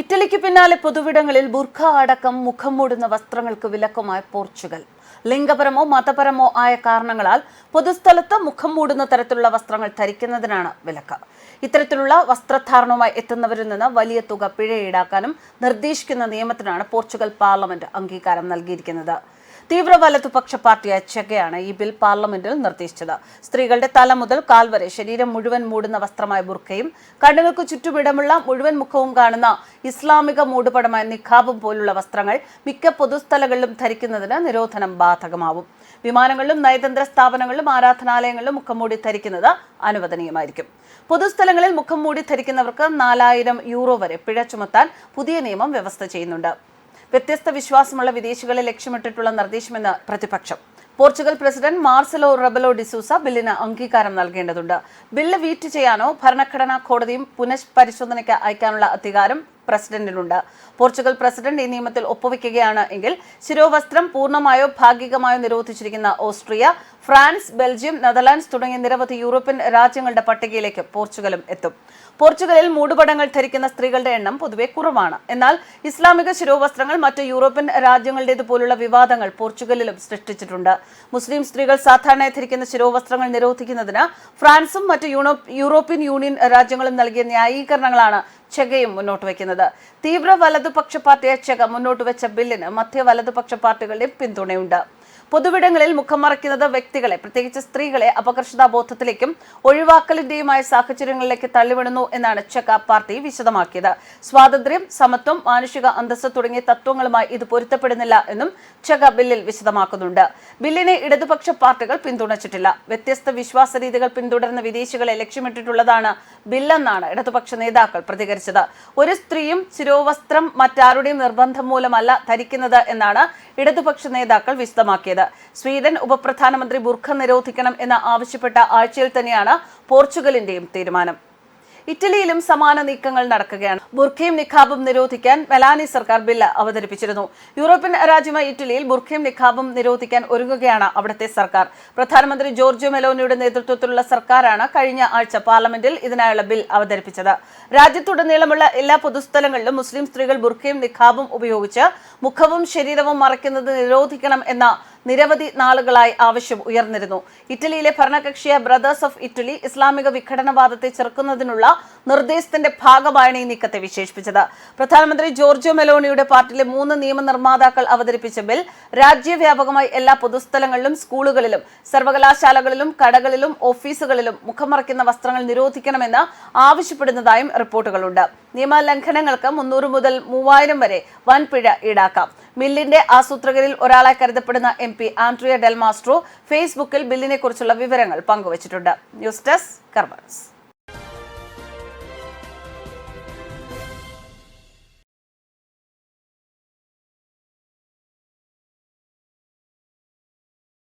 ഇറ്റലിക്ക് പിന്നാലെ പൊതുവിടങ്ങളിൽ ബുർഖ അടക്കം മുഖം മൂടുന്ന വസ്ത്രങ്ങൾക്ക് വിലക്കുമായി പോർച്ചുഗൽ. ലിംഗപരമോ മതപരമോ ആയ കാരണങ്ങളാൽ പൊതുസ്ഥലത്ത് മുഖം മൂടുന്ന തരത്തിലുള്ള വസ്ത്രങ്ങൾ ധരിക്കുന്നതിനാണ് വിലക്ക്. ഇത്തരത്തിലുള്ള വസ്ത്രധാരണവുമായി എത്തുന്നവരിൽ നിന്ന് വലിയ തുക പിഴ ഈടാക്കാനും നിർദ്ദേശിക്കുന്ന നിയമത്തിനാണ് പോർച്ചുഗൽ പാർലമെന്റ് അംഗീകാരം നൽകിയിരിക്കുന്നത്. തീവ്ര വലതുപക്ഷ പാർട്ടി ചെഗയാണ് ഈ ബിൽ പാർലമെന്റിൽ നിർദ്ദേശിച്ചത്. സ്ത്രീകളുടെ തല മുതൽ കാൽ വരെ ശരീരം മുഴുവൻ മൂടുന്ന വസ്ത്രമായ ബുർഖയും കണ്ണുകൾക്ക് ചുറ്റുമിടമുള്ള മുഴുവൻ മുഖവും കാണുന്ന ഇസ്ലാമിക മൂടുപടമായ നിഖാബും പോലുള്ള വസ്ത്രങ്ങൾ മിക്ക പൊതുസ്ഥലങ്ങളിലും ധരിക്കുന്നതിന് നിരോധനം ബാധകമാവും. വിമാനങ്ങളിലും നയതന്ത്ര സ്ഥാപനങ്ങളിലും ആരാധനാലയങ്ങളിലും മുഖം മുഖംമൂടി ധരിക്കുന്നത് അനുവദനീയമായിരിക്കും. പൊതുസ്ഥലങ്ങളിൽ മുഖം മൂടി ധരിക്കുന്നവർക്ക് നാലായിരം യൂറോ വരെ പിഴ ചുമത്താൻ പുതിയ നിയമം വ്യവസ്ഥ ചെയ്യുന്നുണ്ട്. വ്യത്യസ്ത വിശ്വാസമുള്ള വിദേശികളെ ലക്ഷ്യമിട്ടിട്ടുള്ള നിർദ്ദേശമെന്ന് പ്രതിപക്ഷം. Portugal president Marcelo Rebelo de Sousa ബില്ലിന് അംഗീകാരം നൽകേണ്ടതുണ്ട്. ബില്ല് വീറ്റ് ചെയ്യാനോ ഭരണഘടനാ കോടതിയും പുനഃപരിശോധനയ്ക്ക് അയക്കാനുള്ള അധികാരം പ്രസിഡന്റിനുണ്ട്. പോർച്ചുഗൽ പ്രസിഡന്റ് ഈ നിയമത്തിൽ ഒപ്പുവെക്കുകയാണ് എങ്കിൽ ശിരോവസ്ത്രം പൂർണമായോ ഭാഗികമായോ നിരോധിച്ചിരിക്കുന്ന ഓസ്ട്രിയ ഫ്രാൻസ് ബെൽജിയം നെതർലാൻഡ്സ് തുടങ്ങിയ നിരവധി യൂറോപ്യൻ രാജ്യങ്ങളുടെ പട്ടികയിലേക്ക് പോർച്ചുഗലും എത്തും. പോർച്ചുഗലിൽ മൂടുപടങ്ങൾ ധരിക്കുന്ന സ്ത്രീകളുടെ എണ്ണം പൊതുവെ കുറവാണ്. എന്നാൽ ഇസ്ലാമിക ശിരോവസ്ത്രങ്ങൾ മറ്റ് യൂറോപ്യൻ രാജ്യങ്ങളുടേതുപോലുള്ള വിവാദങ്ങൾ പോർച്ചുഗലിലും സൃഷ്ടിച്ചിട്ടുണ്ട്. മുസ്ലിം സ്ത്രീകൾ സാധാരണയായി ധരിക്കുന്ന ശിരോവസ്ത്രങ്ങൾ നിരോധിക്കുന്നതിന് ഫ്രാൻസും മറ്റ് യൂറോപ്യൻ യൂണിയൻ രാജ്യങ്ങളും നൽകിയ ന്യായീകരണങ്ങളാണ് ചെഗയും മുന്നോട്ട് വയ്ക്കുന്നത്. തീവ്ര വലതുപക്ഷ പാർട്ടിയായ ചെഗ മുന്നോട്ട് വെച്ച ബില്ലിന് മധ്യ വലതുപക്ഷ പാർട്ടികളുടെ പിന്തുണയുണ്ട്. പൊതുവിടങ്ങളിൽ മുഖം മറയ്ക്കുന്നത് വ്യക്തികളെ പ്രത്യേകിച്ച് സ്ത്രീകളെ അപകർഷതാബോധത്തിലേക്കും ഒഴിവാക്കലിന്റെയുമായ സാഹചര്യങ്ങളിലേക്ക് തള്ളിവിടുന്നു എന്നാണ് ചെക്ക പാർട്ടി വിശദമാക്കിയത്. സ്വാതന്ത്ര്യം സമത്വം മാനുഷിക അന്തസ്സ് തുടങ്ങിയ തത്വങ്ങളുമായി ഇത് പൊരുത്തപ്പെടുന്നില്ല എന്നും ചെക ബില്ലിൽ വിശദമാക്കുന്നുണ്ട്. ബില്ലിനെ ഇടതുപക്ഷ പാർട്ടികൾ പിന്തുണച്ചിട്ടില്ല. വ്യത്യസ്ത വിശ്വാസ രീതികൾ പിന്തുടരുന്ന വിദേശികളെ ലക്ഷ്യമിട്ടിട്ടുള്ളതാണ് ബില്ലെന്നാണ് ഇടതുപക്ഷ നേതാക്കൾ പ്രതികരിച്ചത്. ഒരു സ്ത്രീയും ശിരോവസ്ത്രം മറ്റാരുടെയും നിർബന്ധം മൂലമല്ല ധരിക്കുന്നത് എന്നാണ് ഇടതുപക്ഷ നേതാക്കൾ വിശദമാക്കിയത്. സ്വീഡൻ ഉപപ്രധാനമന്ത്രി ബുർഖ നിരോധിക്കണം എന്ന് ആവശ്യപ്പെട്ട ആഴ്ചയിൽ തന്നെയാണ് പോർച്ചുഗലിന്റെയും തീരുമാനം. ഇറ്റലിയിലും സമാന നീക്കങ്ങൾ നടക്കുകയാണ്. ബുർഖയും നിഖാബും നിരോധിക്കാൻ മെലാനി സർക്കാർ ബില്ല് അവതരിപ്പിച്ചിരുന്നു. യൂറോപ്യൻ രാജ്യമായ ഇറ്റലിയിൽ ബുർഖയും നിഖാബും നിരോധിക്കാൻ ഒരുങ്ങുകയാണ് അവിടുത്തെ സർക്കാർ. പ്രധാനമന്ത്രി ജോർജിയോ മെലോനിയുടെ നേതൃത്വത്തിലുള്ള സർക്കാരാണ് കഴിഞ്ഞ ആഴ്ച പാർലമെന്റിൽ ഇതിനായുള്ള ബിൽ അവതരിപ്പിച്ചത്. രാജ്യത്തുടനീളമുള്ള എല്ലാ പൊതുസ്ഥലങ്ങളിലും മുസ്ലിം സ്ത്രീകൾ ബുർഖയും നിഖാബും ഉപയോഗിച്ച് മുഖവും ശരീരവും മറയ്ക്കുന്നത് നിരോധിക്കണം എന്ന നിരവധി നാളുകളായി ആവശ്യം ഉയർന്നിരുന്നു. ഇറ്റലിയിലെ ഭരണകക്ഷിയായ ബ്രദേഴ്സ് ഓഫ് ഇറ്റലി ഇസ്ലാമിക വിഘടനവാദത്തെ ചെറുക്കുന്നതിനുള്ള നിർദ്ദേശത്തിന്റെ ഭാഗമായാണ് ഈ നീക്കത്തെ വിശേഷിപ്പിച്ചത്. പ്രധാനമന്ത്രി ജോർജിയോ മെലോണിയുടെ പാർട്ടിയിലെ മൂന്ന് നിയമനിർമ്മാതാക്കൾ അവതരിപ്പിച്ച ബിൽ രാജ്യവ്യാപകമായി എല്ലാ പൊതുസ്ഥലങ്ങളിലും സ്കൂളുകളിലും സർവകലാശാലകളിലും കടകളിലും ഓഫീസുകളിലും മുഖമറയ്ക്കുന്ന വസ്ത്രങ്ങൾ നിരോധിക്കണമെന്ന് ആവശ്യപ്പെടുന്നതായും റിപ്പോർട്ടുകളുണ്ട്. നിയമലംഘനങ്ങൾക്ക് മുന്നൂറ് മുതൽ മൂവായിരം വരെ വൻപിഴ ഈടാക്കാം. മില്ലിന്റെ ആസൂത്രകരിൽ ഒരാളായി കരുതപ്പെടുന്ന എം പി ആൻഡ്രിയ ഡെൽമാസ്ട്രോ ഫേസ്ബുക്കിൽ ബില്ലിനെ കുറിച്ചുള്ള വിവരങ്ങൾ പങ്കുവച്ചിട്ടുണ്ട്. News desk കർബൻസ്